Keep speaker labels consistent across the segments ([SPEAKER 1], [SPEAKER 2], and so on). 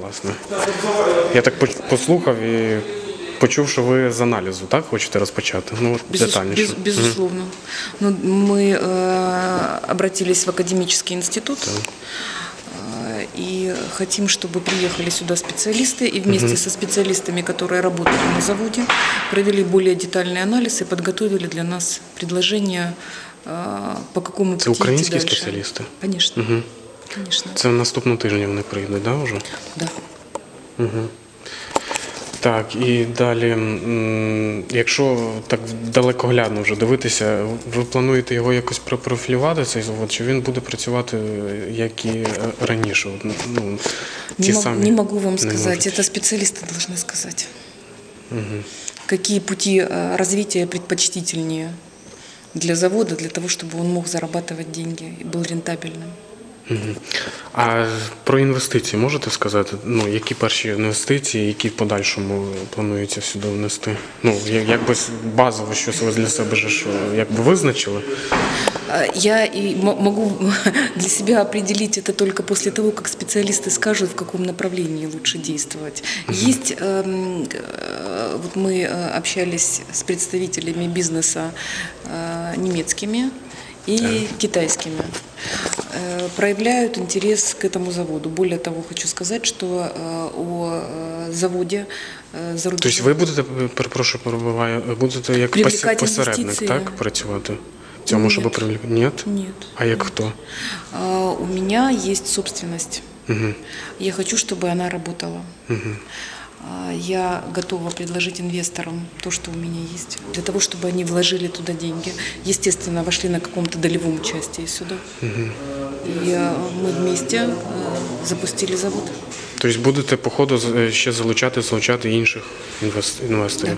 [SPEAKER 1] Власне. Я так поч- послухав і почув, що ви з аналізу, так? Хочете розпочати? Ну, от
[SPEAKER 2] Безус-
[SPEAKER 1] детальніше.
[SPEAKER 2] без- безусловно. Ну, мы э, обратились в академический институт э, и хотим, чтобы приехали сюда специалисты и вместе со специалистами, которые работали на заводе, провели более детальный анализ и подготовили для нас предложение, э, по какому
[SPEAKER 1] Це
[SPEAKER 2] пути идти
[SPEAKER 1] українські
[SPEAKER 2] дальше.
[SPEAKER 1] спеціалісти?
[SPEAKER 2] Конечно. Конечно.
[SPEAKER 1] Це наступного тижня вони прийдуть, да, вже?
[SPEAKER 2] Да.
[SPEAKER 1] Так, і далі, м, якщо так далекоглядно вже дивитися, ви плануєте його якось профілювати, цей завод, чи він буде працювати, е, як і е, раніше? От, Ну, ті
[SPEAKER 2] Не, мог-
[SPEAKER 1] самі
[SPEAKER 2] не могу вам
[SPEAKER 1] не
[SPEAKER 2] сказать,
[SPEAKER 1] можете?
[SPEAKER 2] это специалисты должны сказать. Какие пути э, развития предпочтительнее для завода, для того, чтобы он мог зарабатывать деньги и был рентабельным.
[SPEAKER 1] Мгм. А про інвестиції можете сказати? Ну, які перші інвестиції, які в подальшому планується сюди внести? Ну, я- якби с- базово щось ви для себе же ж, е, якби визначили.
[SPEAKER 2] А, Я и мо- могу для себя определить это только после того, как специалисты скажут, в каком направлении лучше действовать. Есть, эм, э, вот мы э, общались с представителями бизнеса э, немецкими и китайскими. Э, Проявляют интерес к этому заводу. Более того, хочу сказать, что э, о э, заводе э, за рубежом...
[SPEAKER 1] Тобто ви будете, е, перепрошую, перебуваю, будете як
[SPEAKER 2] Привлекати
[SPEAKER 1] пос- посередник,
[SPEAKER 2] інвестиції.
[SPEAKER 1] так, працювати? В цьому,
[SPEAKER 2] Ні.
[SPEAKER 1] щоб привлекати? Ні?
[SPEAKER 2] Нет.
[SPEAKER 1] А як хто?
[SPEAKER 2] А, У меня есть собственность. Я хочу, чтобы она работала. А, Я готова предложить инвесторам то, что у меня есть, для того, чтобы они вложили туда деньги. Естественно, вошли на каком-то долевом участии сюда. И э, мы вместе э, запустили завод.
[SPEAKER 1] Тобто будете, по ходу, з- е, ще залучати, залучати інших інвес-
[SPEAKER 2] Да,
[SPEAKER 1] інвесторів?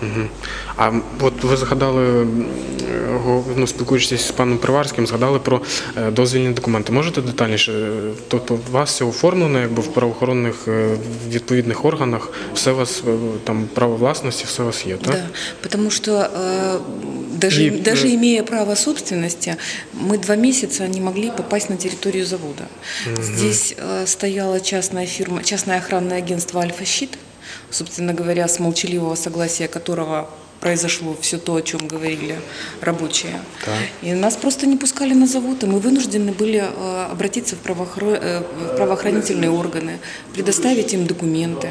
[SPEAKER 2] конечно.
[SPEAKER 1] Мгм. А от ви згадали, м, е, го- ну, спілкуючись з паном Приварським, згадали про е, дозвільні документи. Можете детальніше? Е, Тобто у вас все оформлено, якби в правоохоронних е, відповідних органах, все у вас е, там право власності, все у вас є, так?
[SPEAKER 2] Да, потому что э, даже,
[SPEAKER 1] И,
[SPEAKER 2] даже
[SPEAKER 1] э,
[SPEAKER 2] имея право собственности, мы два месяца не могли попасть на территорию завода. Здесь э, стояла частная фирма, частное охранное агентство «Альфа-Щит», собственно говоря, с молчаливого согласия которого произошло все то, о чем говорили рабочие.
[SPEAKER 1] Так.
[SPEAKER 2] И нас просто не пускали на завод, и мы вынуждены были э, обратиться в, правоохро- э, в правоохранительные органы, предоставить им документы.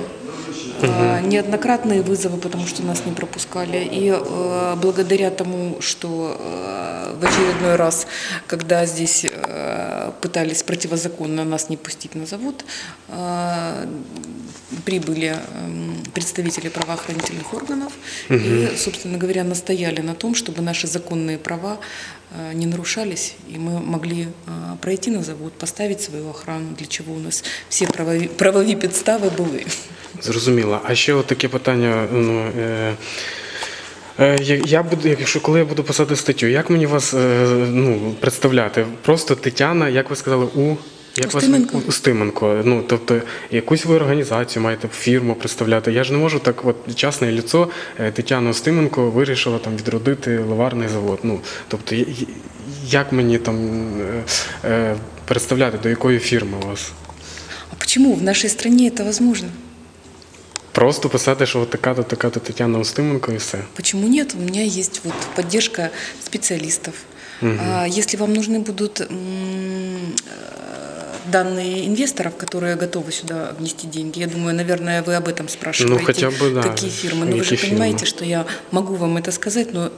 [SPEAKER 2] Э, Неоднократные вызовы, потому что нас не пропускали. И э, благодаря тому, что э, в очередной раз, когда здесь э, пытались противозаконно нас не пустить на завод, э, прибыли эм, представители правоохранительных органов и, собственно говоря, настояли на том, чтобы наши законные права э, не нарушались, и мы могли э, пройти на завод, поставить свою охрану, для чего у нас все правові, правові підстави були.
[SPEAKER 1] Зрозуміло. А ще от таке питання. Ну, е, е, я- я буду, якщо коли я буду писати статтю, як мені вас е, ну, представляти? Просто Тетяна, як ви сказали, у. Як
[SPEAKER 2] Устименко.
[SPEAKER 1] вас Устименко. Ну, тобто, якусь ви організацію маєте фірму представляти. Я ж не можу так, от частне ліцо е, Тетяна Устименко вирішила там відродити ливарний завод. Ну, тобто, як мені там е, е, представляти, до якої фірми вас?
[SPEAKER 2] А почему в нашей стране это возможно?
[SPEAKER 1] Просто писати, що от така-то, така-то Тетяна Устименко і все.
[SPEAKER 2] Почему нет? У меня есть вот поддержка специалистов. А если вам нужны будут э, данные инвесторов, которые готовы сюда внести деньги, я думаю, наверное, вы об этом спрашиваете.
[SPEAKER 1] Ну, хотя бы, да.
[SPEAKER 2] Какие фирмы? Но вы же понимаете,
[SPEAKER 1] фирмы?
[SPEAKER 2] что я могу вам это сказать, но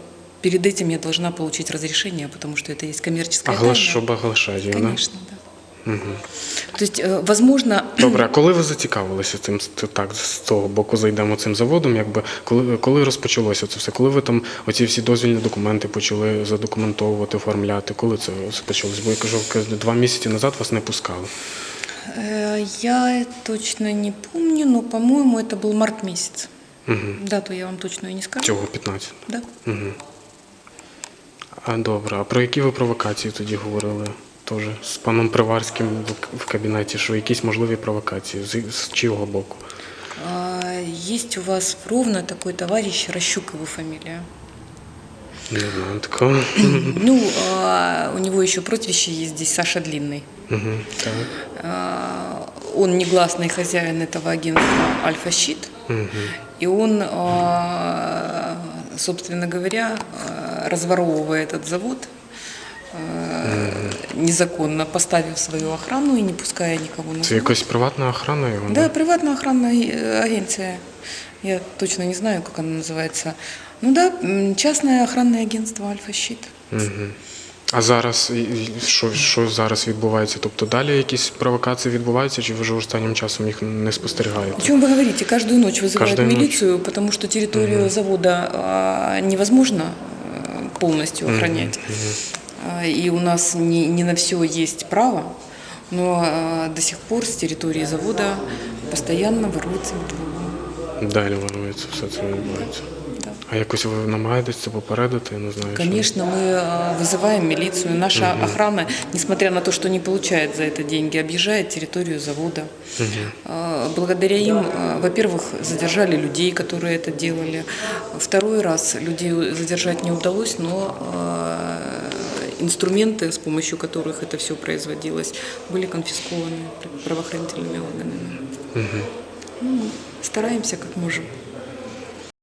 [SPEAKER 2] перед этим я должна получить разрешение, потому что это есть коммерческая
[SPEAKER 1] Оглаш...
[SPEAKER 2] тайна.
[SPEAKER 1] Щоб оглашати, да?
[SPEAKER 2] Конечно, да. То есть, э, возможно,
[SPEAKER 1] Добре, а коли ви зацікавилися цим з- так, з того боку зайдемо цим заводом? Якби коли, коли розпочалося це все? Коли ви там оці всі дозвільні документи почали задокументовувати, оформляти? Коли це почалось? Бо я кажу, кажу, два місяці назад вас не пускали.
[SPEAKER 2] э, я точно не помню, но, по-моему, это был март месяц. Дату я вам точно и не скажу.
[SPEAKER 1] Цього 15.
[SPEAKER 2] Да.
[SPEAKER 1] А добре, а про які ви провокації тоді говорили? Теж з паном Приварським в- в кабінеті, що якісь можливі провокації з, з чого боку?
[SPEAKER 2] А, Есть у вас в Ровно такой товарищ, Рощук его фамилия.
[SPEAKER 1] Не знаю такого.
[SPEAKER 2] Ну, а, у него еще прозвище есть здесь Саша Длинный.
[SPEAKER 1] Мгм, так.
[SPEAKER 2] А, он негласный хозяин этого агентства «Альфа-Щит». И он, а, собственно говоря, а, разворовывая этот завод а, незаконно, поставив свою охрану и не пуская никого на
[SPEAKER 1] Це
[SPEAKER 2] завод.
[SPEAKER 1] якась приватна охрана його?
[SPEAKER 2] Да, приватная охранная э, агенция. Я точно не знаю, как она называется. Ну да, м, частное охранное агентство «Альфа-Щит».
[SPEAKER 1] Мгм. А зараз і- і що, що зараз відбувається? Тобто далі якісь провокації відбуваються, чи ви вже останнім часом їх не
[SPEAKER 2] О
[SPEAKER 1] спостерігаєте?
[SPEAKER 2] чем вы говорите? Каждую ночь вызывают
[SPEAKER 1] Каждую ночь.
[SPEAKER 2] милицию, потому что территорию завода а, невозможно а, полностью охранять. А, И у нас не, не на все есть право, но а, до сих пор с территории завода постоянно воруется металлолом.
[SPEAKER 1] Далі ворується, все це відбувається.
[SPEAKER 2] Да.
[SPEAKER 1] А якось ви намагаєтесь це попередити, я не знаю. що?
[SPEAKER 2] Конечно, мы а, вызываем милицию. Наша охрана, несмотря на то, что не получает за это деньги, объезжает территорию завода. А, Благодаря им, а, во-первых, задержали людей, которые это делали. Второй раз людей задержать не удалось, но а, инструменты, с помощью которых это все производилось, были конфискованы правоохранительными органами. Ну, стараемся как можем.